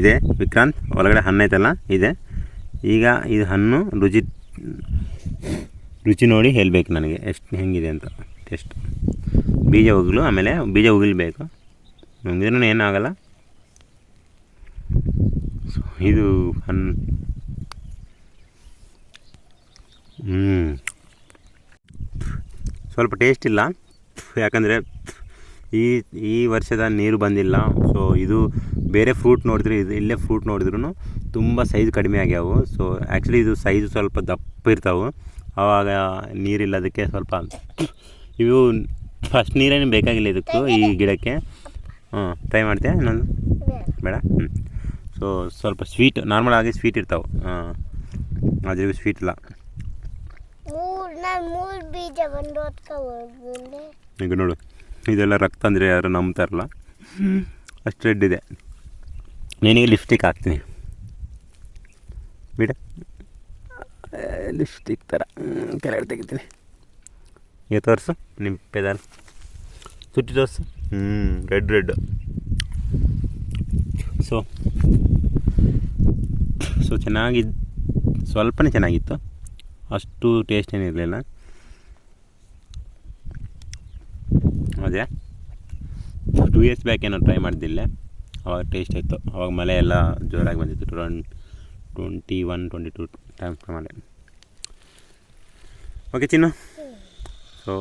ಇದೆ, ವಿಕ್ರಾಂತ್, ಒಳಗಡೆ ಹಣ್ಣು ಐತಲ್ಲ, ಇದೆ. ಈಗ ಇದು ಹಣ್ಣು ರುಚಿ ರುಚಿ ನೋಡಿ ಹೇಳಬೇಕು ನನಗೆ, ಎಷ್ಟು ಹೆಂಗಿದೆ ಅಂತ ಟೇಸ್ಟ್ ಬೀಜ ಉಗ್ಲು ಆಮೇಲೆ ಬೀಜ ಉಗಿಲ್ಬೇಕು ನುಂಗಿದ್ರೂ ಏನಾಗಲ್ಲ ಸೊ ಇದು ಹಣ್ಣು. ಹ್ಞೂ ಸ್ವಲ್ಪ ಟೇಸ್ಟ್ ಇಲ್ಲ. ಯಾಕಂದರೆ ಈ ಈ ವರ್ಷದ ನೀರು ಬಂದಿಲ್ಲ. ಸೊ ಇದು ಬೇರೆ ಫ್ರೂಟ್ ನೋಡಿದ್ರೆ ಇದು ಇಲ್ಲೇ ಫ್ರೂಟ್ ನೋಡಿದ್ರೂ ತುಂಬ ಸೈಜ್ ಕಡಿಮೆ ಆಗ್ಯಾವು. ಸೊ ಆ್ಯಕ್ಚುಲಿ ಇದು ಸೈಜ್ ಸ್ವಲ್ಪ ದಪ್ಪ ಇರ್ತಾವೆ. ಆವಾಗ ನೀರಿಲ್ಲದಕ್ಕೆ ಸ್ವಲ್ಪ ಇವು ಫಸ್ಟ್ ನೀರೇನು ಬೇಕಾಗಿಲ್ಲ ಇದಕ್ಕೂ ಈ ಗಿಡಕ್ಕೆ. ಹಾಂ ಟ್ರೈ ಮಾಡ್ತೀಯಾ ಇನ್ನೊಂದು? ಬೇಡ. ಹ್ಞೂ ಸೊ ಸ್ವಲ್ಪ ಸ್ವೀಟ್ ನಾರ್ಮಲ್ ಆಗಿ ಸ್ವೀಟ್ ಇರ್ತಾವೆ. ಹಾಂ ಅದ್ರಿಗೂ ಸ್ವೀಟ್ ಇಲ್ಲ. ಈಗ ನೋಡು. ಇದೆಲ್ಲ ರಕ್ತ ಅಂದರೆ ಯಾರು ನಂಬ್ತಾರಲ್ಲ ಅಷ್ಟು ರೆಡ್ ಇದೆ. ನಿನಗೆ ಲಿಪ್ಸ್ಟಿಕ್ ಹಾಕ್ತೀನಿ. ಬಿಡ. ಲಿಪ್ಸ್ಟಿಕ್ ಥರ ಕೆಳಗಡೆ ತೆಗಿತೀನಿ. ಈಗ ತೋರಿಸು ನಿಮ್ಮ ಪೆದಾಲ್. ಸುಟ್ಟಿ ತೋರಿಸು. ಹ್ಞೂ ರೆಡ್ ರೆಡ್ ಸೊ ಸೊ ಚೆನ್ನಾಗಿದ್ದು ಸ್ವಲ್ಪನೇ ಚೆನ್ನಾಗಿತ್ತು. ಅಷ್ಟು ಟೇಸ್ಟ್ ಏನಿರಲಿಲ್ಲ. ಅದೇ ಟೂ ಇಯರ್ಸ್ ಬ್ಯಾಕ್ ಏನೋ ಟ್ರೈ ಮಾಡಿದ್ದಿಲ್ಲ ಅವಾಗ ಟೇಸ್ಟ್ ಇತ್ತು ಅವಾಗ ಮಳೆ ಎಲ್ಲ ಜೋರಾಗಿ ಬಂದಿತ್ತು. Two run twenty one twenty two time ಮಳೆ ಓಕೆ ಚಿನ್ನು. ಸೊ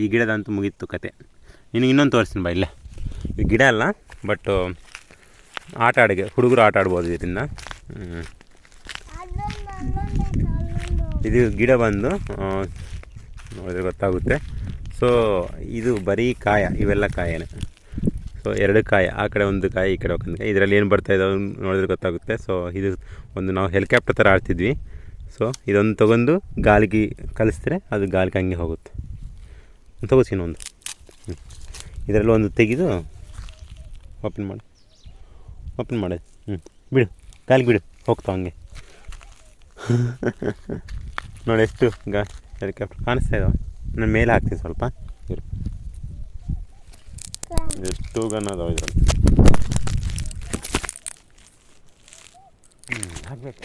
ಈ ಗಿಡದಂತೂ ಮುಗೀತು ಕತೆ. ನಿನಗೆ ಇನ್ನೊಂದು ತೋರಿಸ್ತೀನಿ ಬಾ ಇಲ್ಲೇ. ಈ ಗಿಡ ಅಲ್ಲ ಬಟ್ ಆಟ ಆಡಿಗೆ ಹುಡುಗರು ಆಟ ಆಡ್ಬೋದು ಇದರಿಂದ. ಇದು ಗಿಡ ಬಂದು ನೋಡಿದ್ರೆ ಗೊತ್ತಾಗುತ್ತೆ. ಸೊ ಇದು ಬರೀ ಕಾಯ, ಇವೆಲ್ಲ ಕಾಯನೇ. ಸೊ ಎರಡು ಕಾಯ, ಆ ಕಡೆ ಒಂದು ಕಾಯಿ, ಈ ಕಡೆ ಒಂದು ಕಾಯಿ. ಇದರಲ್ಲಿ ಏನು ಬರ್ತಾ ಇದ್ದಾವೆ ನೋಡಿದ್ರೆ ಗೊತ್ತಾಗುತ್ತೆ. ಸೊ ಇದು ಒಂದು ನಾವು ಹೆಲಿಕಾಪ್ಟರ್ ಥರ ಆಡ್ತಿದ್ವಿ. ಸೊ ಇದೊಂದು ತೊಗೊಂಡು ಗಾಲಿಗೆ ಕಲಿಸಿದ್ರೆ ಅದು ಗಾಲಿಗೆ ಹಂಗೆ ಹೋಗುತ್ತೆ. ತಗೋಸಿ ಒಂದು ಇದರಲ್ಲಿ ಒಂದು ತೆಗೆದು ಓಪನ್ ಮಾಡಿ. ಓಪನ್ ಮಾಡಿ. ಹ್ಞೂ ಬಿಡು. ಗಾಲಿಗೆ ಬಿಡು. ಹೋಗ್ತಾವ ಹಂಗೆ. ನೋಡಿ ಎಷ್ಟು ಗಾ ಹೆಲಿಕಾಪ್ಟರ್ ಕಾಣಿಸ್ತಾ ಇದಾವೆ. ನಾನು ಮೇಲೆ ಹಾಕ್ತೀನಿ ಸ್ವಲ್ಪ. ಇರು. ಎಷ್ಟು ಗನ್ ಅದಾವೆ ಇದರಲ್ಲಿ? ಹಾಕ್ಬೇಕು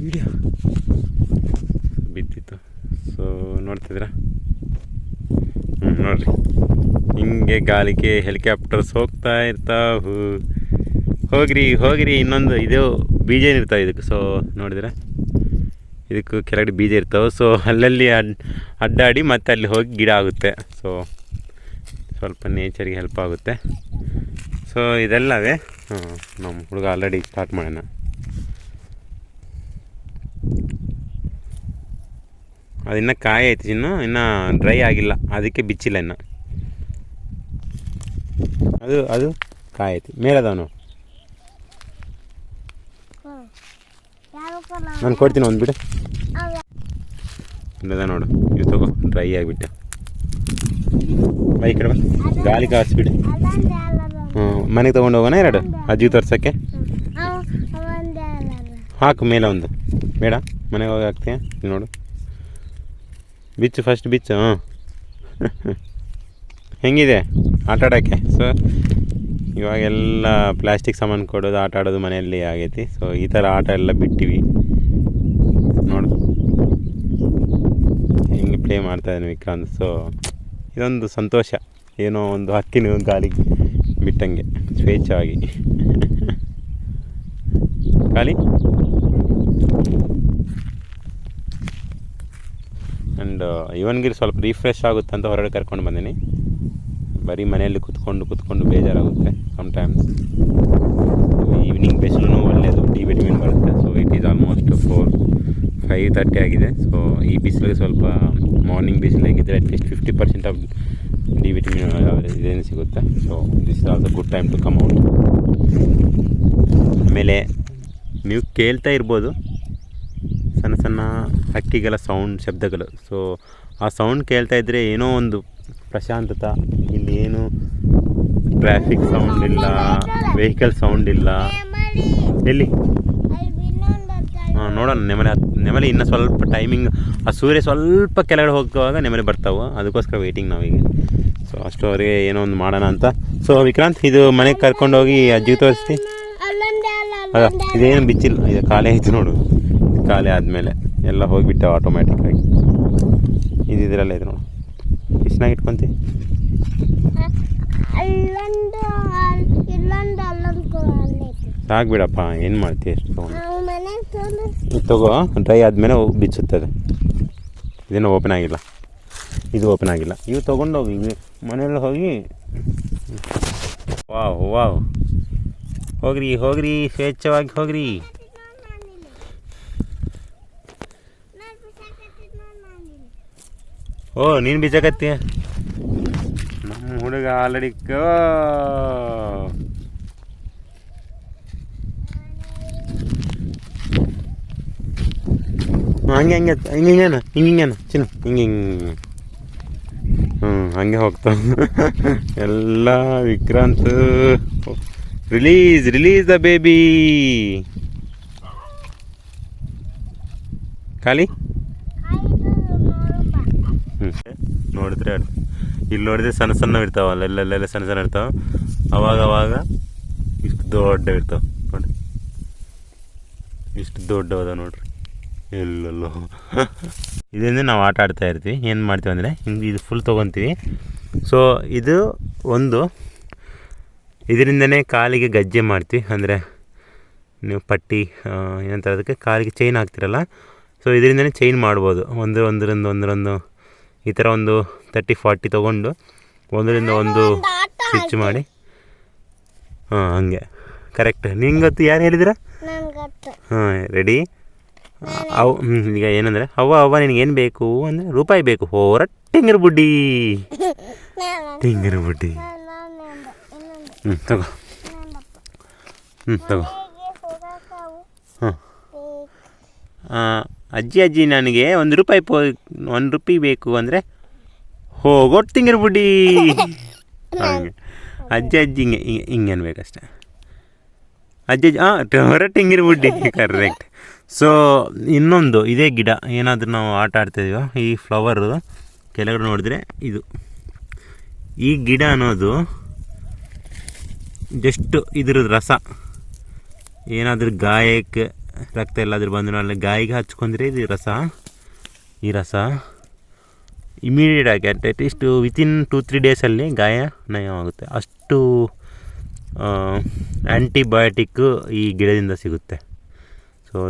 ವಿಡಿಯೋ ಬಿದ್ದಿತ್ತು. ಸೊ ನೋಡ್ತಿದ್ದೀರಾ? ಹ್ಞೂ ನೋಡ್ರಿ. ಹಿಂಗೆ ಗಾಳಿಗೆ ಹೆಲಿಕಾಪ್ಟರ್ಸ್ ಹೋಗ್ತಾ ಇರ್ತಾವು. ಹೋಗ್ರಿ ಹೋಗ್ರಿ. ಇನ್ನೊಂದು ಇದು ಬೀಜ ಏನಿರ್ತಾವೆ ಇದಕ್ಕೆ? ಸೊ ನೋಡಿದ್ರೆ ಇದಕ್ಕೆ ಕೆಳಗಡೆ ಬೀಜ ಇರ್ತವೆ. ಸೊ ಅಲ್ಲಲ್ಲಿ ಅಡ್, ಅಡ್ಡಾಡಿ ಮತ್ತೆ ಅಲ್ಲಿ ಹೋಗಿ ಗಿಡ ಆಗುತ್ತೆ. ಸೊ ಸ್ವಲ್ಪ ನೇಚರಿಗೆ ಹೆಲ್ಪ್ ಆಗುತ್ತೆ. ಸೊ ಇದೆಲ್ಲವೇ ನಮ್ಮ ಹುಡುಗ ಆಲ್ರೆಡಿ ಸ್ಟಾರ್ಟ್ ಮಾಡೋಣ ಅದು ಇನ್ನೂ ಕಾಯಿ ಐತಿ ಇನ್ನು ಇನ್ನೂ ಡ್ರೈ ಆಗಿಲ್ಲ. ಅದಕ್ಕೆ ಬಿಚ್ಚಿಲ್ಲ ಇನ್ನು. ಅದು ಅದು ಕಾಯಿ ಐತಿ. ಮೇಲದವನು? ನಾನು ಕೊಡ್ತೀನಿ ಒಂದು ಬಿಡು. ಅದ ಇಲ್ಲದ ನೋಡು. ಇದು ತಗೋ ಡ್ರೈ ಆಗಿಬಿಟ್ಟು. ಬೈಕ್ ಕಡೆ ಗಾಳಿ ಕಾಯಿಸ್ಬಿಡಿ. ಹ್ಞೂ ಮನೆಗೆ ತೊಗೊಂಡು ಹೋಗೋಣ ಎರಡು? ಅಜ್ಜಿ ತೋರ್ಸೋಕ್ಕೆ? ಹಾಕು ಮೇಲೆ ಒಂದು. ಬೇಡ. ಮನೆಗೆ ಹೋಗಿ ಹಾಕ್ತೀಯ ನೋಡು. ಬಿಚ್ಚು ಫಸ್ಟ್ ಬಿಚ್ಚು ಹ್ಞೂ ಹೆಂಗಿದೆ? ಆಟ ಆಡೋಕ್ಕೆ? ಸೊ ಇವಾಗೆಲ್ಲ ಪ್ಲಾಸ್ಟಿಕ್ ಸಾಮಾನು ಕೊಡೋದು ಆಟ ಆಡೋದು ಮನೆಯಲ್ಲಿ ಆಗೈತಿ. ಸೊ ಈ ಥರ ಆಟ ಎಲ್ಲ ಬಿಟ್ಟಿವಿ ನೋಡು ಹೆಂಗೆ ಪ್ಲೇ ಮಾಡ್ತಾ ಇದ್ದಾನೆ ವಿಕ್ರಾಂತ್. ಸೊ ಇದೊಂದು ಸಂತೋಷ. ಏನೋ ಒಂದು ಹಕ್ಕಿನ ಗಾಳಿಗೆ ಬಿಟ್ಟಂಗೆ, ಸ್ವೇಚ್ಛವಾಗಿ. ಗಾಳಿ? ಆ್ಯಂಡ್ ಇವನ್ಗಿರಿ ಸ್ವಲ್ಪ ರಿಫ್ರೆಶ್ ಆಗುತ್ತೆ ಅಂತ ಹೊರಗಡೆ ಕರ್ಕೊಂಡು ಬಂದೀನಿ. ಬರೀ ಮನೆಯಲ್ಲಿ ಕುತ್ಕೊಂಡು ಕುತ್ಕೊಂಡು ಬೇಜಾರಾಗುತ್ತೆ ಸಮ್ಟೈಮ್ಸ್ ಈವ್ನಿಂಗ್ ಬೆಸ್ಟ್ನು ಒಳ್ಳೆಯದು ಡಿ ವಿಟಮಿನ್ ಬರುತ್ತೆ. So it is almost four five thirty ಆಗಿದೆ. ಸೊ ಈ ಬಿಸಿಲಿಗೆ ಸ್ವಲ್ಪ ಮಾರ್ನಿಂಗ್ ಬಿಸಿಲು ಹೇಗಿದ್ದರೆ at least fifty percent of D vitamin ಇದೇನು ಸಿಗುತ್ತೆ. So this is also good time to come out ಆಮೇಲೆ ನೀವು ಕೇಳ್ತಾ ಇರ್ಬೋದು. ಸಣ್ಣ ಸಣ್ಣ ಹಕ್ಕಿಗಳ ಸೌಂಡ್ ಶಬ್ದಗಳು. ಸೊ ಆ ಸೌಂಡ್ ಕೇಳ್ತಾ ಇದ್ದರೆ ಏನೋ ಒಂದು ಪ್ರಶಾಂತತ. ಇಲ್ಲಿ ಏನು ಟ್ರಾಫಿಕ್ ಸೌಂಡ್ ಇಲ್ಲ ವೆಹಿಕಲ್ ಸೌಂಡ್ ಇಲ್ಲ. ಎಲ್ಲಿ? ಹಾಂ ನೋಡೋಣ. ನಿಮ್ಮನೆ ನೆಮಲೆ ಇನ್ನೂ ಸ್ವಲ್ಪ ಟೈಮಿಂಗ್ ಆ ಸೂರ್ಯ ಸ್ವಲ್ಪ ಕೆಳಗಡೆ ಹೋಗುವಾಗ ನೆಮಲಿ ಬರ್ತಾವೆ. ಅದಕ್ಕೋಸ್ಕರ ವೆಯ್ಟಿಂಗ್ ನಾವೀಗ. ಸೊ ಅಷ್ಟು ಅವರಿಗೆ ಏನೋ ಒಂದು ಮಾಡೋಣ ಅಂತ. ಸೊ ವಿಕ್ರಾಂತ್ ಇದು ಮನೆಗೆ ಕರ್ಕೊಂಡೋಗಿ ಅಜ್ಜಿ ತೋರಿಸ್ತಿ ಅದ ಇದೇನು ಬಿಚ್ಚಿಲ್ಲ. ಇದು ಖಾಲಿ ಆಯ್ತು ನೋಡು. ಖಾಲಿ ಆದಮೇಲೆ ಎಲ್ಲ ಹೋಗಿಬಿಟ್ಟೆ ಆಟೋಮ್ಯಾಟಿಕ್ಕಾಗಿ ಇದು ಇದರಲ್ಲೇ ಇದು ನೋಡು. ಇಟ್ಕೊಂತಿ? ಅಲ್- ಇಲ್ಲೊಂದು ಅಲ್ಲೊಂದು ಸಾಕು ಬಿಡಪ್ಪ ಏನು ಮಾಡ್ತೀಯ ಎಷ್ಟು ತೊಗೊಂಡು? ತೊಗೊಂಡು ತಗೋ ಡ್ರೈ ಆದಮೇಲೆ ಬಿಚ್ಚುತ್ತದೆ ಇದೇನು ಓಪನ್ ಆಗಿಲ್ಲ. ಇದು ಓಪನ್ ಆಗಿಲ್ಲ. ಇವು ತೊಗೊಂಡೋಗಿ ಹೋಗಿ ಮನೆಯಲ್ಲಿ ಹೋಗಿ. Wow wow. ಹೋಗ್ರಿ ಹೋಗ್ರಿ, ಸ್ವೇಚ್ಛವಾಗಿ ಹೋಗ್ರಿ. ಓ, ನೀನು ಬೀಜಕತ್ತಿ? ನಮ್ಮ ಹುಡುಗ ಆಲ್ರೆಡಿ ಹಂಗೆ ಹಂಗೆ ಹಿಂಗೆ ಹಿಂಗೇನ ಹಿಂಗೆ ಹಿಂಗೇನ ಚಿನ್ನ, ಹಿಂಗೆ ಹಿಂಗೆ ಹ್ಞೂ ಹಂಗೆ ಹೋಗ್ತಾವ ಎಲ್ಲ Vikrant. Release release the baby. ಖಾಲಿ? ಹ್ಞೂ ನೋಡಿದ್ರೆ ಇಲ್ಲಿ ನೋಡಿದ್ರೆ ಸಣ್ಣ ಸಣ್ಣ ಇರ್ತಾವ. ಅಲ್ಲೆಲ್ಲೆಲ್ಲ ಸಣ್ಣ ಸಣ್ಣ ಇರ್ತಾವ. ಅವಾಗ ಅವಾಗ ಇಷ್ಟು ದೊಡ್ಡ ಇರ್ತಾವ. ನೋಡಿ ಇಷ್ಟು ದೊಡ್ಡವದ ನೋಡ್ರಿ. ಎಲ್ಲೆಲ್ಲೋ ಇದರಿಂದ ನಾವು ಆಟ ಆಡ್ತಾ ಇರ್ತೀವಿ. ಏನು ಮಾಡ್ತೀವಿ ಅಂದರೆ ಹಿಂಗೆ ಇದು ಫುಲ್ ತೊಗೊತೀವಿ. ಸೊ ಇದು ಒಂದು ಇದರಿಂದನೇ ಕಾಲಿಗೆ ಗಜ್ಜೆ ಮಾಡ್ತೀವಿ. ಅಂದರೆ ನೀವು ಪಟ್ಟಿ ಏನಂತ ಏನಂತಾರೆ ಅದಕ್ಕೆ ಕಾಲಿಗೆ ಚೈನ್ ಹಾಕ್ತಿರಲ್ಲ? ಸೊ ಇದರಿಂದನೇ ಚೈನ್ ಮಾಡ್ಬೋದು. ಒಂದು ಒಂದರಿಂದ ಒಂದರೊಂದು ಈ ಥರ ಒಂದು ತರ್ಟಿ ಫಾರ್ಟಿ ತೊಗೊಂಡು ಒಂದರಿಂದ ಒಂದು ಸ್ವಿಚ್ ಮಾಡಿ. ಹಾಂ ಹಂಗೆ. ಕರೆಕ್ಟ್ ನಿಂಗೆ ಗೊತ್ತು ಯಾರು ಹೇಳಿದಿರ ಹಾಂ ರೆಡಿ ಅವು ಈಗ ಏನಂದರೆ, ಅವ್ವ ಅವ್ವ ನಿನಗೇನು ಬೇಕು ಅಂದರೆ ರೂಪಾಯಿ ಬೇಕು, ಹೋರ ಟಿಂಗರ್ ಬುಡ್ಡಿ. ಟಿಂಗರ್ ಬುಡ್ಡಿ. ಹ್ಞೂ ತಗೋ. ಹ್ಞೂ ತಗೋ. ಹಾಂ ಅಜ್ಜಿ ಅಜ್ಜಿ, ನನಗೆ ಒಂದು ರೂಪಾಯಿ ಪೋ, ಒಂದು ರೂಪಾಯಿ ಬೇಕು ಅಂದರೆ ಹೋಗೋ ತಿಂಗರ್ ಬುಡ್ಡಿ. ಅಜ್ಜಿ ಅಜ್ಜಿ, ಹಿಂಗೆ ಹಿಂಗೆ ಹಿಂಗೆ ಅನ್ಬೇಕಷ್ಟೆ ಅಜ್ಜಿ ಅಜ್ಜಿ ಹಾಂ ಹೊರ ಟಿಂಗಿರ್ ಬುಡ್ಡಿ ಕರೆಕ್ಟ್ ಸೊ ಇನ್ನೊಂದು, ಇದೇ ಗಿಡ, ಏನಾದರೂ ನಾವು ಆಟ ಆಡ್ತಾಯಿದ್ದೀವೋ ಈ ಫ್ಲವರು ಕೆಳಗಡೆ ನೋಡಿದ್ರೆ ಇದು. ಈ ಗಿಡ ಅನ್ನೋದು ಜಸ್ಟ್ ಇದ್ರದ್ದು ರಸ. ಏನಾದರೂ ಗಾಯಕ್ಕೆ, ರಕ್ತ ಎಲ್ಲಾದರೂ ಬಂದರೂ ಅಲ್ಲಿ ಗಾಯಿಗೆ ಹಚ್ಕೊಂಡ್ರೆ ಇದು ರಸ. ಈ ರಸ ಇಮಿಡಿಯೇಟ್ ಆಗಿ at at least within two three ಡೇಸಲ್ಲಿ ಗಾಯ ನಯವಾಗುತ್ತೆ. ಅಷ್ಟು ಆ್ಯಂಟಿಬಯೋಟಿಕ್ಕು ಈ ಗಿಡದಿಂದ ಸಿಗುತ್ತೆ. ಸೊ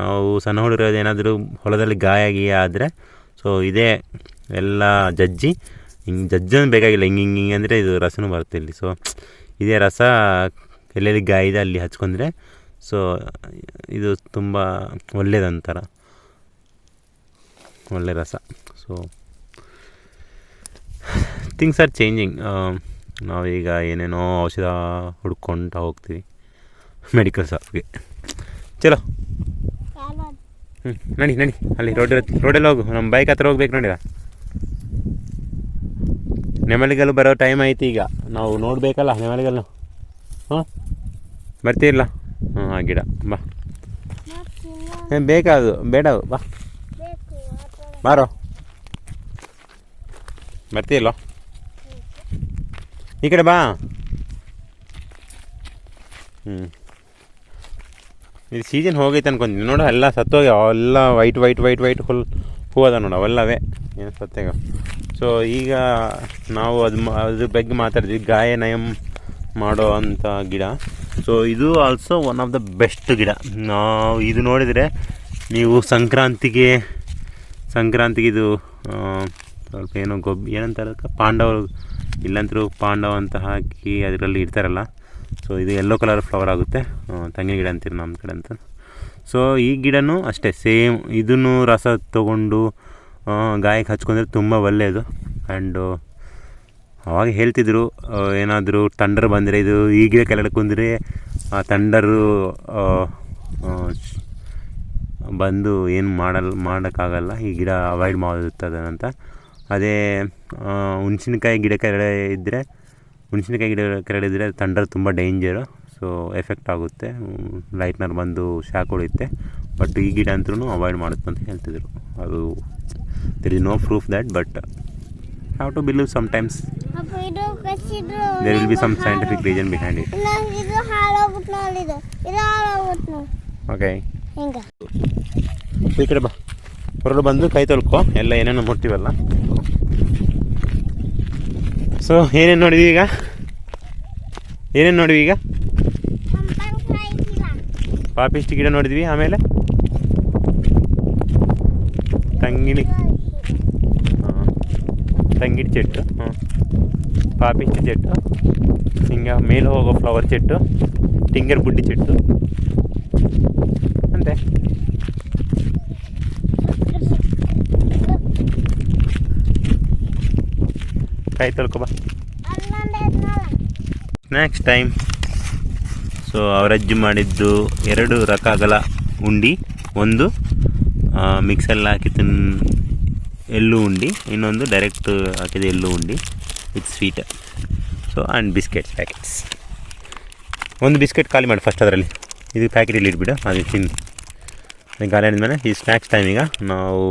ನಾವು ಸಣ್ಣ ಹುಡುಗರು ಏನಾದರೂ ಹೊಲದಲ್ಲಿ ಗಾಯ ಗೀಯ ಆದರೆ ಸೊ ಇದೇ ಎಲ್ಲ ಜಜ್ಜಿ, ಹಿಂಗೆ ಜಜ್ಜನ್ನು ಬೇಕಾಗಿಲ್ಲ, ಹಿಂಗೆ ಹಿಂಗೆ ಹಿಂಗೆ ಅಂದರೆ ಇದು ರಸನೂ ಬರುತ್ತೆ ಇಲ್ಲಿ. ಸೊ ಇದೇ ರಸ ಎಲ್ಲೆಲ್ಲಿ ಗಾಯ ಇದೆ ಅಲ್ಲಿ ಹಚ್ಕೊಂಡ್ರೆ ಸೊ ಇದು ತುಂಬ ಒಳ್ಳೆಯದಂತಾರ ಒಳ್ಳೆ ರಸ. ಸೊ ಥಿಂಗ್ಸ್ ಆರ್ ಚೇಂಜಿಂಗ್ ನಾವೀಗ ಏನೇನೋ ಔಷಧ ಹುಡ್ಕೊಂಡು ಹೋಗ್ತೀವಿ. ಮೆಡಿಕಲ್ ಶಾಪ್ಗೆ ಚಲೋ. ಹ್ಞೂ ನಡಿ ನಡಿ. ಅಲ್ಲಿ ರೋಡ್ ರೋಡಲ್ಲಿ ಹೋಗು. ನಮ್ಮ ಬೈಕ್ ಹತ್ರ ಹೋಗ್ಬೇಕು ನೋಡಿರ ನೆಮಲಿಗಲ್ಲು ಬರೋ ಟೈಮ್ ಐತಿ ಈಗ. ನಾವು ನೋಡಬೇಕಲ್ಲ ನೆಮಲಿಗಲ್ಲು ಹಾಂ ಬರ್ತೀರಲ್ಲ ಹ್ಞೂ ಆ ಗಿಡ. ಬಾ. ಏನು ಬೇಕಾದು ಬೇಡ ಬಾ. ಬಾರೋ. ಬರ್ತೀರಲ್ಲ ಈ ಕಡೆ ಬಾ. ಹ್ಞೂ ಇದು ಸೀಸನ್ ಹೋಗೈತೆ ಅನ್ಕೊಂತೀನಿ. ನೋಡು, ಎಲ್ಲ ಸತ್ತೋಗಿ ಅವೆಲ್ಲ ವೈಟ್ ವೈಟ್ ವೈಟ್ ವೈಟ್ ಹುಲ್ ಅದ ನೋಡು, ಅವೆಲ್ಲವೇ. ಏನು ಸತ್ತಾಗ ಸೊ ಈಗ ನಾವು ಅದು ಅದ್ರ ಬಗ್ಗೆ ಮಾತಾಡಿದ್ವಿ ಗಾಯ ನಯಂ ಮಾಡೋ ಅಂಥ ಗಿಡ. ಸೊ ಇದು also one of the best ಗಿಡ. ನಾವು ಇದು ನೋಡಿದರೆ ನೀವು ಸಂಕ್ರಾಂತಿಗೆ ಸಂಕ್ರಾಂತಿಗೆ ಇದು ಸ್ವಲ್ಪ ಏನೋ ಗೊಬ್ಬ ಏನಂತಾರೆ ಪಾಂಡವರು, ಇಲ್ಲಂತರೂ ಪಾಂಡವ ಅಂತ ಹಾಕಿ ಅದರಲ್ಲಿ ಇಡ್ತಾರಲ್ಲ? ಸೊ ಇದು ಯೆಲ್ಲೋ ಕಲರ್ ಫ್ಲವರ್ ಆಗುತ್ತೆ. ತೆಂಗಿನ ಗಿಡ ಅಂತೀರಿ ನಮ್ಮ ಕಡೆ ಅಂತ. ಸೊ ಈ ಗಿಡನೂ ಅಷ್ಟೇ ಸೇಮ್ ಇದನ್ನು ರಸ ತೊಗೊಂಡು ಗಾಯಕ್ಕೆ ಹಚ್ಕೊಂಡ್ರೆ ತುಂಬ ಒಳ್ಳೆಯದು ಆ್ಯಂಡು ಅವಾಗ ಹೇಳ್ತಿದ್ರು ಏನಾದರೂ ತಂಡರ್ ಬಂದರೆ, ಇದು ಈ ಗಿಡ ಕೆಳಗಡೆ ಕುಂದರೆ, ಆ ತಂಡರು ಬಂದು ಏನು ಮಾಡಲ್, ಮಾಡೋಕ್ಕಾಗಲ್ಲ, ಈ ಗಿಡ ಅವಾಯ್ಡ್ ಮಾಡುತ್ತದೆ ಅಂತ. ಅದೇ ಹುಣ್ಸಿನಕಾಯಿ ಗಿಡ ಕೆಳಗಡೆ ಇದ್ದರೆ ಹುಣ್ಸಿನಕಾಯಿ ಗಿಡ ಕೆರಳಿದರೆ ಥಂಡರ್ ತಂಡರ್ ತುಂಬ ಡೇಂಜರು ಸೊ ಎಫೆಕ್ಟ್ ಆಗುತ್ತೆ. ಲೈಟ್ನರ್ ಬಂದು ಶಾಕ್ ಹೊಡೆಯುತ್ತೆ. ಬಟ್ ಈ ಗಿಡ ಅಂತೂ ಅವಾಯ್ಡ್ ಮಾಡುತ್ತೆ ಅಂತ ಹೇಳ್ತಿದ್ರು. ಅದು there is no proof that but have to believe sometimes there will be some scientific reason behind it okay ಈ ಕಡೆ ಬಾ. ಹೊರಡು ಬಂದು ಕೈ ತೊಳ್ಕೊ. ಎಲ್ಲ ಏನೇನೋ ಮುಟ್ತೀವಲ್ಲ? ಸೊ ಏನೇನು ನೋಡಿದ್ವಿ ಈಗ? ಏನೇನು ನೋಡಿದ್ವಿ ಈಗ? ಪಾಪಿಸ್ಟ್ ಗಿಡ ನೋಡಿದ್ವಿ ಆಮೇಲೆ? ತಂಗಿಣಿ. ಹಾಂ. ಚೆಟ್ಟು. ಹಾಂ. ಪಾಪಿಸ್ಟ್ ಚೆಟ್ಟು. ಹಿಂಗೆ ಮೇಲೆ ಹೋಗೋ ಫ್ಲವರ್ ಚೆಟ್ಟು. ಟಿಂಗರ್ ಬುಡ್ಡಿ ಚೆಟ್ಟು. ಅಂತೆ. ಕೈ ತೊಳ್ಕೊ ಬಾ. ಅಲ್ಲೊಂದು ನೆಕ್ಸ್ಟ್ ಟೈಮ್ ಸೊ ಅವರಜ್ಜು ಮಾಡಿದ್ದು ಎರಡು ರಕಾಗಲ ಉಂಡಿ. ಒಂದು ಮಿಕ್ಸಲ್ಲಿ ಹಾಕಿ ತಿನ್ ಎಳ್ಳು ಉಂಡಿ, ಇನ್ನೊಂದು ಡೈರೆಕ್ಟ್ ಹಾಕಿದ ಎಳ್ಳು ಉಂಡಿ with sweet so and biscuit packets ಒಂದು ಬಿಸ್ಕೆಟ್ ಖಾಲಿ ಮಾಡಿ ಫಸ್ಟ್ ಅದರಲ್ಲಿ. ಇದು ಪ್ಯಾಕೆಟಲ್ಲಿ ಇಟ್ಬಿಡು, ಅದು ತಿಂದು. ಅದು ಖಾಲಿ ಆದಮೇಲೆ ಈ ಸ್ನ್ಯಾಕ್ಸ್ ಟೈಮ್ ಈಗ ನಾವು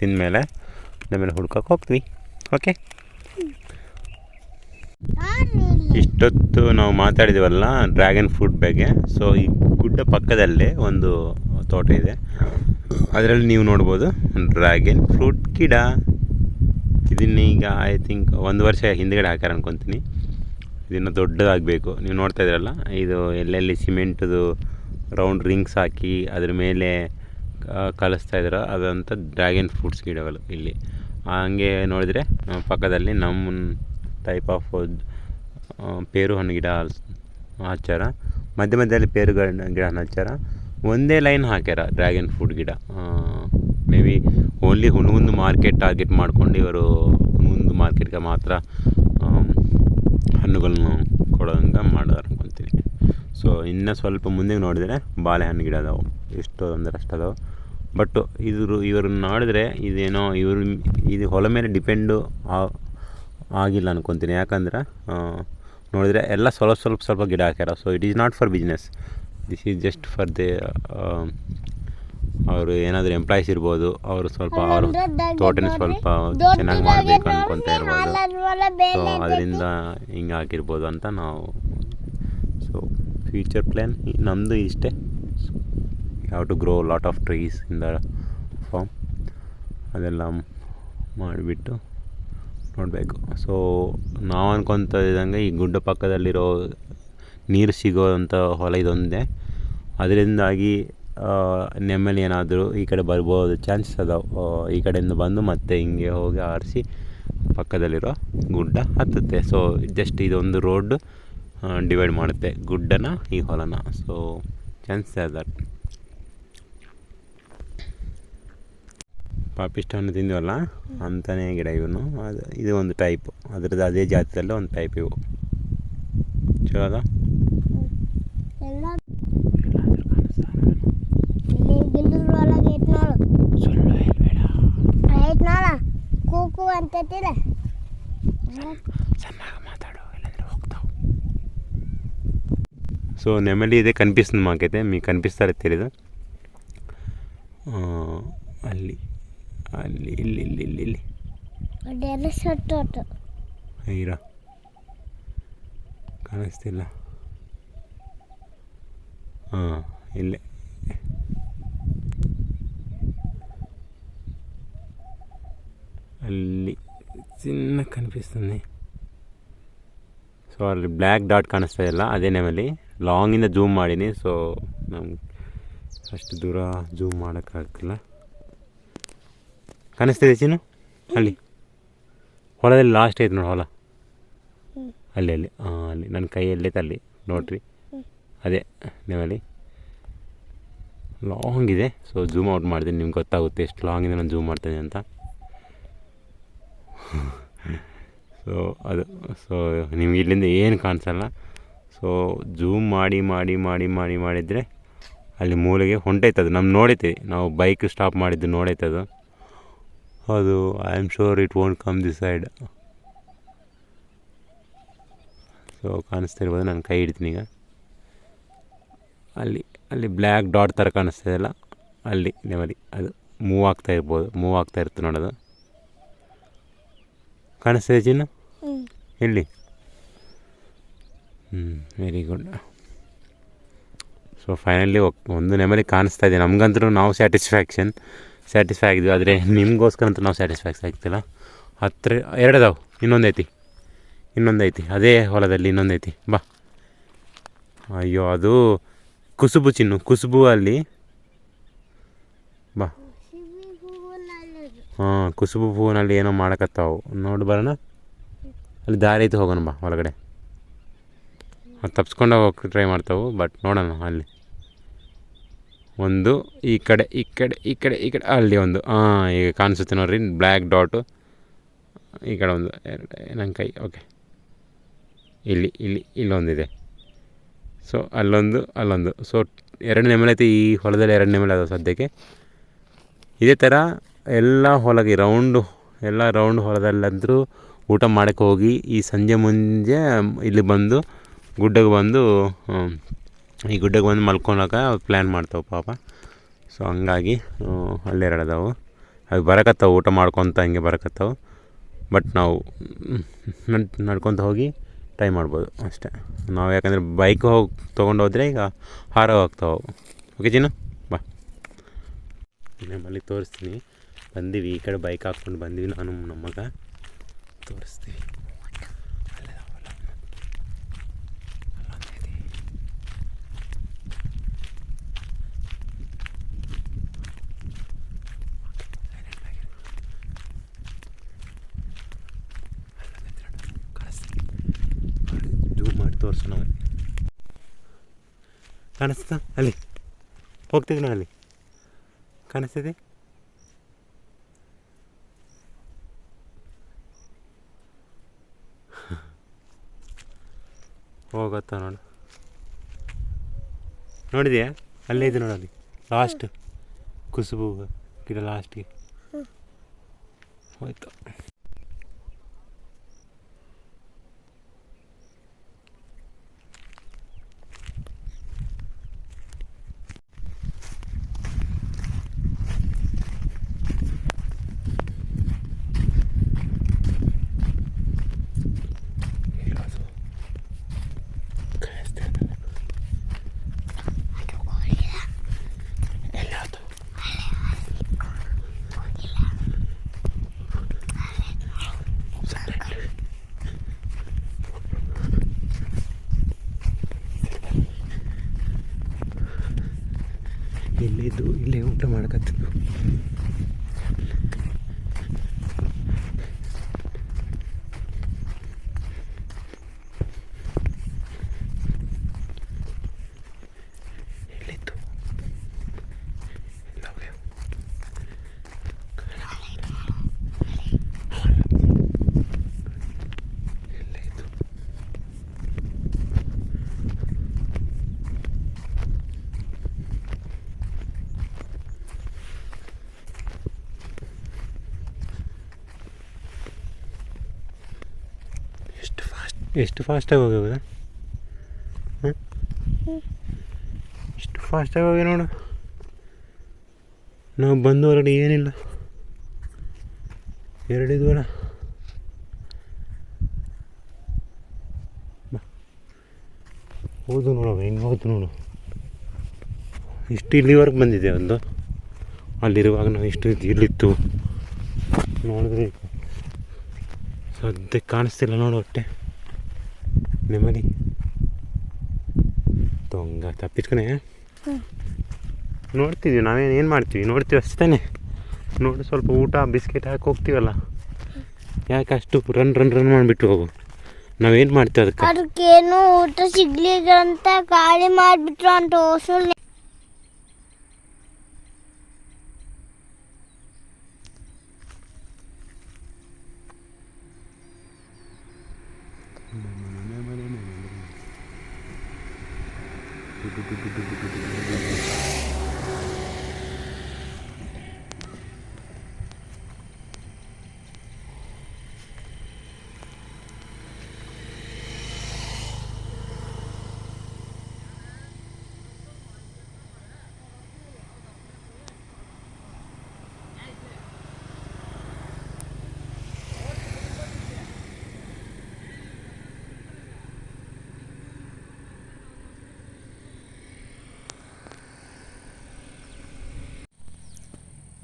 ತಿಂದಮೇಲೆ ಮೇಲೆ ಹುಡ್ಕೋಕೆ ಹೋಗ್ತೀವಿ. ಓಕೆ. ಇಷ್ಟೊತ್ತು ನಾವು ಮಾತಾಡಿದೀವಲ್ಲ ಡ್ರ್ಯಾಗನ್ ಫ್ರೂಟ್ ಬಗ್ಗೆ. ಸೊ ಈ ಗುಡ್ಡ ಪಕ್ಕದಲ್ಲೇ ಒಂದು ತೋಟ ಇದೆ. ಅದರಲ್ಲಿ ನೀವು ನೋಡ್ಬೋದು ಡ್ರ್ಯಾಗನ್ ಫ್ರೂಟ್ ಗಿಡ. ಇದನ್ನ ಈಗ ಐ ಥಿಂಕ್ ಒಂದು ವರ್ಷ ಹಿಂದ್ಗಡೆ ಹಾಕ್ಯಾರ ಅನ್ಕೊತೀನಿ. ಇದನ್ನು ದೊಡ್ಡದಾಗಬೇಕು. ನೀವು ನೋಡ್ತಾ ಇದ್ದೀರಲ್ಲ ಇದು ಎಲ್ಲೆಲ್ಲಿ ಸಿಮೆಂಟ್ದು ರೌಂಡ್ ರಿಂಗ್ಸ್ ಹಾಕಿ ಅದ್ರ ಮೇಲೆ ಕಲಿಸ್ತಾ ಇದ್ರು ಅದಂಥ ಡ್ರ್ಯಾಗನ್ ಫ್ರೂಟ್ಸ್ ಗಿಡಗಳು ಇಲ್ಲಿ. ಹಂಗೆ ನೋಡಿದರೆ ಪಕ್ಕದಲ್ಲಿ ನಮ್ಮ ಟೈಪ್ ಆಫ್ ಪೇರು ಹಣ್ಣು ಗಿಡ ಹಚ್ಚಾರ ಮಧ್ಯ ಮಧ್ಯದಲ್ಲಿ ಪೇರು ಗಿಡ ಹಚ್ಚಾರ ಒಂದೇ ಲೈನ್ ಹಾಕ್ಯಾರ ಡ್ರ್ಯಾಗನ್ ಫ್ರೂಟ್ ಗಿಡ. May be only Hungund market target ಮಾಡ್ಕೊಂಡು ಇವರು ಹುಣಗುಂದು ಮಾರ್ಕೆಟ್ಗೆ ಮಾತ್ರ ಹಣ್ಣುಗಳನ್ನ ಕೊಡೋಂಗೆ ಮಾಡಿದಾರೆ ಅನ್ಕೊತೀನಿ ಸೊ ಇನ್ನು ಸ್ವಲ್ಪ ಮುಂದೆ ನೋಡಿದರೆ ಬಾಳೆಹಣ್ಣು ಗಿಡ ಅದಾವೆ. ಎಷ್ಟು ಅಂದ್ರೆ ಅಷ್ಟು ಅದಾವೆ. ಬಟ್ ಇದ್ರ ಇವ್ರನ್ನ ನೋಡಿದ್ರೆ ಇದೇನೋ ಇವ್ರ, ಇದು ಹೊಲ ಮೇಲೆ ಡಿಪೆಂಡು ಆಗಿಲ್ಲ ಅನ್ಕೊತೀನಿ. ಯಾಕಂದ್ರೆ ನೋಡಿದರೆ ಎಲ್ಲ ಸ್ವಲ್ಪ ಸ್ವಲ್ಪ ಸ್ವಲ್ಪ ಗಿಡ ಹಾಕ್ಯಾರ. So it is not for business this is just for the ಅವರು ಏನಾದರೂ ಎಂಪ್ಲಾಯೀಸ್ ಇರ್ಬೋದು. ಅವರು ಸ್ವಲ್ಪ, ಅವರು ತೋಟನ ಸ್ವಲ್ಪ ಚೆನ್ನಾಗಿ ಮಾಡಬೇಕು ಅನ್ಕೊತ ಇರ್ಬೋದು. ಸೊ ಅದರಿಂದ ಹಿಂಗೆ ಆಗಿರ್ಬೋದು ಅಂತ ನಾವು. ಸೊ ಫ್ಯೂಚರ್ ಪ್ಲ್ಯಾನ್ ನಮ್ಮದು ಇಷ್ಟೇ. Have to grow lot of trees in the farm ಅದೆಲ್ಲ ಮಾಡಿಬಿಟ್ಟು ನೋಡಬೇಕು. ಸೊ ನಾವು ಅನ್ಕೊತ ಇದ್ದಂಗೆ ಈ ಗುಡ್ಡ ಪಕ್ಕದಲ್ಲಿರೋ ನೀರು ಸಿಗೋವಂಥ ಹೊಲ ಇದೊಂದೇ ಅದರಿಂದಾಗಿ ನೆಮ್ಮಲಿ ಏನಾದರೂ ಈ ಕಡೆ ಬರ್ಬೋದು. ಚಾನ್ಸಸ್ ಅದಾವೆ. ಈ ಕಡೆಯಿಂದ ಬಂದು ಮತ್ತೆ ಹಿಂಗೆ ಹೋಗಿ ಆರಿಸಿ ಪಕ್ಕದಲ್ಲಿರೋ ಗುಡ್ಡ ಹತ್ತುತ್ತೆ. ಸೊ ಜಸ್ಟ್ ಇದೊಂದು ರೋಡ್ ಡಿವೈಡ್ ಮಾಡುತ್ತೆ ಗುಡ್ಡನ ಈ ಹೊಲನ. ಸೊ ಚಾನ್ಸಸ್ ದಟ್ ಪಾಪಿಷ್ಟ ಹಣ್ಣು ತಿಂದಿವಲ್ಲ ಅಂತಾನೆ ಗಿಡ ಇವನು ಅದು ಇದು ಒಂದು ಟೈಪ್ ಅದ್ರದ್ದು ಅದೇ ಜಾತಿಯಲ್ಲೇ ಒಂದು ಟೈಪ್ ಇವು ಚಲೋ ಅದ ಎಲ್ಲ ಇಲ್ಲಿ ಗಿಡದ ಒಳಗೆ ಐತೆ ನೋಡು ಸುಳ್ಳು ಹೇಳ್ಬೇಡ ಐತೆ ನೋಡ ಕೂಕು ಅಂತೈತಿಲ್ಲ ಚೆನ್ನಾಗಿ ಮಾತಾಡು ಇಲ್ಲಾಂದ್ರೆ ಹೋಗ್ತಾವು సో నెమలి ఇదే కనిపిస్తుంది మాకైతే మీకు కనిపిస్తారో తెలీదు ఆ, ಅಲ್ಲಿ ಇಲ್ಲಿ ಇಲ್ಲಿ ಇಲ್ಲಿ ಇಲ್ಲಿ. ಹೈರ ಕಾಣಿಸ್ತಿಲ್ಲ. ಹಾಂ ಇಲ್ಲೇ. ಅಲ್ಲಿ ಚಿನ್ನ ಕನಿಪಿಸ್ತದೆ ಸೊ ಅಲ್ಲಿ ಬ್ಲ್ಯಾಕ್ ಡಾಟ್ ಕಾಣಿಸ್ತಾ ಇಲ್ಲ ಅದೇ ನೇಮಲ್ಲಿ ಲಾಂಗಿಂದ ಜೂಮ್ ಮಾಡೀನಿ ಸೊ ನಮ್ಗೆ ಅಷ್ಟು ದೂರ ಜೂಮ್ ಮಾಡೋಕ್ಕಾಗಲ್ಲ ಕಾಣಿಸ್ತಿದೆ ಚೀನು ಅಲ್ಲಿ. ಹೊಲದಲ್ಲಿ ಲಾಸ್ಟ್ ಐತೆ ನೋಡಿ ಹೊಲ. ಅಲ್ಲಿ ಅಲ್ಲಿ. ಹಾಂ ಅಲ್ಲಿ. ನನ್ನ ಕೈಯಲ್ಲೈತೆ ಅಲ್ಲಿ ನೋಡ್ರಿ. ಅದೇ ನೀವಲ್ಲಿ ಲಾಂಗ್ ಇದೆ. ಸೊ ಜೂಮ್ ಔಟ್ ಮಾಡ್ತೀನಿ. ನಿಮ್ಗೆ ಗೊತ್ತಾಗುತ್ತೆ ಎಷ್ಟು ಲಾಂಗ್ ಇದೆ ನಾನು ಜೂಮ್ ಮಾಡ್ತೇನೆ ಅಂತ. ಸೊ ಅದು ಸೊ ನಿಮ್ಗೆ ಇಲ್ಲಿಂದ ಏನು ಕಾಣಿಸಲ್ಲ. ಸೊ ಜೂಮ್ ಮಾಡಿ ಮಾಡಿ ಮಾಡಿ ಮಾಡಿ, ಮಾಡಿದರೆ ಅಲ್ಲಿ ಮೂಲೆಗೆ ಹೊಂಟೈತದು ನಮ್ಮ ನೋಡೈತೆ. ನಾವು ಬೈಕ್ ಸ್ಟಾಪ್ ಮಾಡಿದ್ದು ನೋಡೈತೆ ಅದು I am sure it won't come this side so ಕಾಣಿಸ್ತಾ ಇರ್ಬೋದು ನಾನು ಕೈ ಹಿಡ್ತೀನಿ ಈಗ. ಅಲ್ಲಿ ಅಲ್ಲಿ ಬ್ಲ್ಯಾಕ್ ಡಾಟ್ ಥರ ಕಾಣಿಸ್ತಾ ಇಲ್ಲ ಅಲ್ಲಿ ನೆಮಲಿ ಅದು ಮೂವ್ ಆಗ್ತಾ ಇರ್ಬೋದು ಮೂವ್ ಆಗ್ತಾ ಇರುತ್ತೆ ನೋಡೋದು. ಕಾಣಿಸ್ತಿದೆ ಚಿನ್ನು? ಇಲ್ಲಿ ಹ್ಞೂ ವೆರಿ ಗುಡ್ ಸೊ ಫೈನಲಿ ಒಂದು ನೆಮಲಿ ಕಾಣಿಸ್ತಾ ಇದೆ. ನಮಗಂತೂ ನಾವು ಸ್ಯಾಟಿಸ್ಫ್ಯಾಕ್ಷನ್ ಸ್ಯಾಟಿಸ್ಫೈ ಆಗಿದ್ವಿ. ಆದರೆ ನಿಮಗೋಸ್ಕರ ಅಂತ ನಾವು ಸ್ಯಾಟಿಸ್ಫೈ ಆಗ್ತಿಲ್ಲ. ಹತ್ತಿರ ಎರಡದಾವು. ಇನ್ನೊಂದೈತಿ. ಇನ್ನೊಂದೈತಿ. ಅದೇ ಹೊಲದಲ್ಲಿ ಇನ್ನೊಂದೈತಿ. ಬಾ. ಅಯ್ಯೋ, ಅದು ಕುಸುಬು ಚಿನ್ನು. ಕುಸುಬು ಅಲ್ಲಿ. ಬಾ. ಹಾಂ, ಕುಸುಬು ಹೂವಿನಲ್ಲಿ ಏನೋ ಮಾಡಕತ್ತಾವು. ನೋಡಿ ಬರೋಣ. ಅಲ್ಲಿ ದಾರಿ ಐತೆ, ಹೋಗೋಣ ಬಾ ಅದು ತಪ್ಸ್ಕೊಂಡು ಹೋಗಕ್ಕೆ ಟ್ರೈ ಮಾಡ್ತಾವು ಬಟ್ ನೋಡೋಣ ಅಲ್ಲಿ. ಒಂದು, ಈ ಕಡೆ ಈ ಕಡೆ ಈ ಕಡೆ ಈ ಕಡೆ, ಅಲ್ಲಿ ಒಂದು. ಹಾಂ ಈಗ ಕಾಣಿಸುತ್ತೆ ನೋಡ್ರಿ ಬ್ಲ್ಯಾಕ್ ಡಾಟು ಈ ಕಡೆ ಒಂದು, ಎರಡು ನನ್ನ ಕೈ ಓಕೆ ಇಲ್ಲಿ ಇಲ್ಲಿ, ಇಲ್ಲೊಂದಿದೆ. ಸೊ ಅಲ್ಲೊಂದು ಅಲ್ಲೊಂದು. ಸೊ ಎರಡು ನೆಮಲೆ ಐತಿ, ಈ ಹೊಲದಲ್ಲಿ ಎರಡು ನೆಮಲೆ ಅದಾವೆ ಸದ್ಯಕ್ಕೆ. ಇದೇ ಥರ ಎಲ್ಲ ಹೊಲಗೆ ರೌಂಡು ಎಲ್ಲ ರೌಂಡ್ ಹೊಲದಲ್ಲಾದರೂ ಊಟ ಮಾಡೋಕ್ಕೆ ಹೋಗಿ, ಈ ಸಂಜೆ ಮುಂಜೆ ಇಲ್ಲಿ ಬಂದು ಗುಡ್ಡಗೆ ಬಂದು ಈ ಗುಡ್ಡಕ್ಕೆ ಬಂದು ಮಲ್ಕೊಳಕ ಪ್ಲ್ಯಾನ್ ಮಾಡ್ತಾವೆ ಪಾಪ. ಸೊ ಹಂಗಾಗಿ ಅಲ್ಲೆರಡು ಅದಾವು ಅವು ಬರಕತ್ತಾವೆ, ಊಟ ಮಾಡ್ಕೊತ ಹಂಗೆ ಬರಕತ್ತಾವೆ. ಬಟ್ ನಾವು ನಡ್, ನಡ್ಕೊತ ಹೋಗಿ ಟ್ರೈ ಮಾಡ್ಬೋದು ಅಷ್ಟೇ. ನಾವು ಯಾಕಂದರೆ ಬೈಕ್ ಹೋಗಿ, ತೊಗೊಂಡು ಹೋದರೆ ಈಗ ಹಾರ ಹೋಗ್ತಾವೆ. ಓಕೆ ಜೀನು ಬಾ. ನಮ್ಮಲ್ಲಿ ತೋರಿಸ್ತೀನಿ. ಬಂದೀವಿ, ಈ ಕಡೆ ಬೈಕ್ ಹಾಕ್ಕೊಂಡು ಬಂದೀವಿ. ನಾನು, ನಮ್ಮ ಮಗ. ತೋರಿಸ್ತೀವಿ ಅಲ್ಲೇ ಹೊಲ. ಅಲ್ಲೊಂದೈತಿ. Silent ಆಗಿರು. ಅಲ್ಲೊಂದೈತಿ ನೋಡು. ಕಾಣಿಸ್ತಿದೆ. ನೋಡಿ, ಜೂಮ್ ಮಾಡಿ ತೋರಿಸೋಣ ಅವ್ರಿಗೆ ಕಾಣಿಸ್ತಾ? ಅಲ್ಲಿ. ಹೋಗ್ತಿದ್ದೀನಿ ಅಲ್ಲಿ? ಕಾಣಿಸ್ತಿದೆ? ಹೋಗತ್ತ ನೋಡು. ನೋಡಿದ್ಯಾ? ಅಲ್ಲೇ ಇದೆ ನೋಡು ಅಲ್ಲಿ. ಲಾಸ್ಟ್ ಕುಸುಬು ಗಿಡ ಲಾಸ್ಟ್ಗೆ ಹೋಯ್ತು. ಇಲ್ಲಿದ್ದು ಇಲ್ಲೇ ಊಟ ಮಾಡಕತ್ತಿದ್ದು ಎಷ್ಟು ಫಾಸ್ಟ್ ಎಷ್ಟು ಫಾಸ್ಟಾಗಿ ಹೋಗ್ಯಾವ ಹಾಂ? ಎಷ್ಟು ಫಾಸ್ಟಾಗಿ ಹೋಗಿ ನೋಡು. ನಾವು ಬಂದು ಹೊರಗಡೆ ಏನಿಲ್ಲ. ಎರಡಿದ್ವಲ್ಲ ಹೌದು ನೋಡು, ಹೆಂಗೆ ಹೌದು ನೋಡು. ಇಷ್ಟು ಇಲ್ಲಿವರೆಗೆ ಬಂದಿದೆ ಒಂದು? ಅಲ್ಲಿರುವಾಗ ನಾವು ಇಷ್ಟು ಇಲ್ಲಿತ್ತು. ನೋಡಿದ್ರೆ ಸದ್ಯಕ್ಕೆ ಕಾಣಿಸ್ತಿಲ್ಲ ನೋಡು ಹೊಟ್ಟೆ. ನೆಮ್ಮದಿ ದೊಂಗ ತಪ್ಪಿಸ್ಕೊನೆ ನೋಡ್ತಿದ್ವಿ ನಾವೇನು ಏನು ಮಾಡ್ತೀವಿ? ನೋಡ್ತೀವಿ ಅಷ್ಟೇ ನೋಡಿ ಸ್ವಲ್ಪ ಊಟ ಬಿಸ್ಕೆಟ್ ಹಾಕಿ ಹೋಗ್ತೀವಲ್ಲ? ಯಾಕೆ ಅಷ್ಟು ರನ್ ರನ್ ರನ್ ಮಾಡಿಬಿಟ್ಟು ಹೋಗು? ನಾವೇನು ಮಾಡ್ತೀವಿ ಅದಕ್ಕೆ? ಏನು ಊಟ ಸಿಗ್ಲಿಕ್ಕಂತ ಖಾಲಿ ಮಾಡಿಬಿಟ್ರು ಅಂತ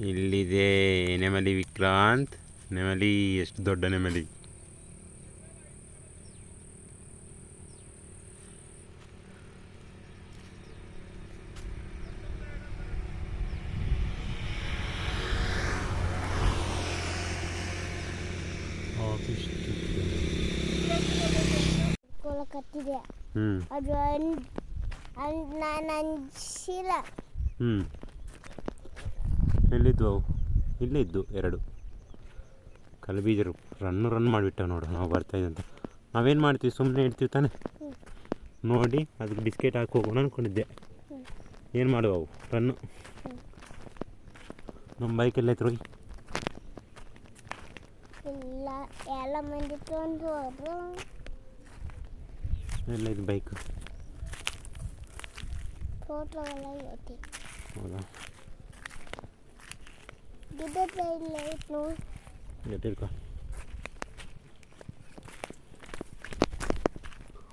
ಇಲ್ಲಿದೆ ನೆಮಲಿ ವಿಕ್ರಾಂತ್. ನೆಮಲಿ ಎಷ್ಟು ದೊಡ್ಡ ನೆಮಲಿ. ಹ್ಞೂ ಅದು ನಾನು ಹ್ಞೂ ಎಲ್ಲಿದ್ವು ಅವು. ಇಲ್ಲೇ ಇದ್ದು ಎರಡು. ಕಲಬೀಜರು ರನ್ನು ರನ್ ಮಾಡಿಬಿಟ್ಟ ನೋಡು. ನಾವು ಬರ್ತಾಯಿದ್ದೆ ಅಂತ ನಾವೇನು ಮಾಡ್ತೀವಿ? ಸುಮ್ಮನೆ ಇಡ್ತೀವಿ ತಾನೆ? ನೋಡಿ ಅದಕ್ಕೆ ಬಿಸ್ಕೆಟ್ ಹಾಕಿ ಹೋಗೋಣ ಅಂದ್ಕೊಂಡಿದ್ದೆ ಏನು ಮಾಡುವ ಅವು? ರನ್ನು ನಮ್ಮ ಬೈಕ್ ಎಲ್ಲ ಹೋದ್ರು. ಎಲ್ಲ ಇದು ಬೈಕ್ ಹೌದಾ ಗಿಡದ ಇಲ್ಲ ಐತಿ ನೋಡಿ ಎಟ್ಟಿರ್ಕೊ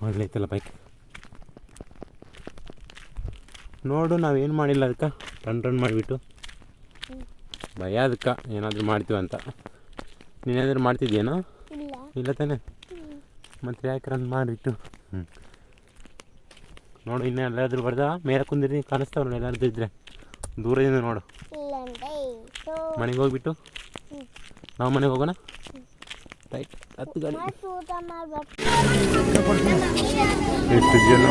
ಒಳ್ಳೆೈತಲ್ಲ ಬೈಕ್ ನೋಡು ನಾವೇನು ಮಾಡಿಲ್ಲ ಅದಕ್ಕೆ ರನ್ ರನ್ ಮಾಡಿಬಿಟ್ಟು. ಭಯ ಅದಕ್ಕೆ ಏನಾದರೂ ಮಾಡ್ತೀವಿ ಅಂತ. ನೀನೇನಾದರೂ ಮಾಡ್ತಿದ್ಯೇನೋ ಇಲ್ಲ. ತಾನೆ? ಮತ್ತೆ ಯಾಕೆ ರನ್ ಮಾಡಿಬಿಟ್ಟು ಹ್ಞೂ ನೋಡು ಇನ್ನೂ ಎಲ್ಲಾದ್ರೂ ಬರ್ದ? ಮೇಲೆ ಕುಂದಿರಿ ಕಾಣಿಸ್ತಾವ್ರ ಎಲ್ಲಾದ್ರೂ ಇದ್ದರೆ ದೂರದಿಂದ ನೋಡು. ಮನೆಗೆ ಹೋಗ್ಬಿಟ್ಟು? ನಾವು ಮನೆಗೆ ಹೋಗೋಣ? ರೈಟ್ ಹತ್ತು ಗಾಡಿ. ಎಷ್ಟು ಜನ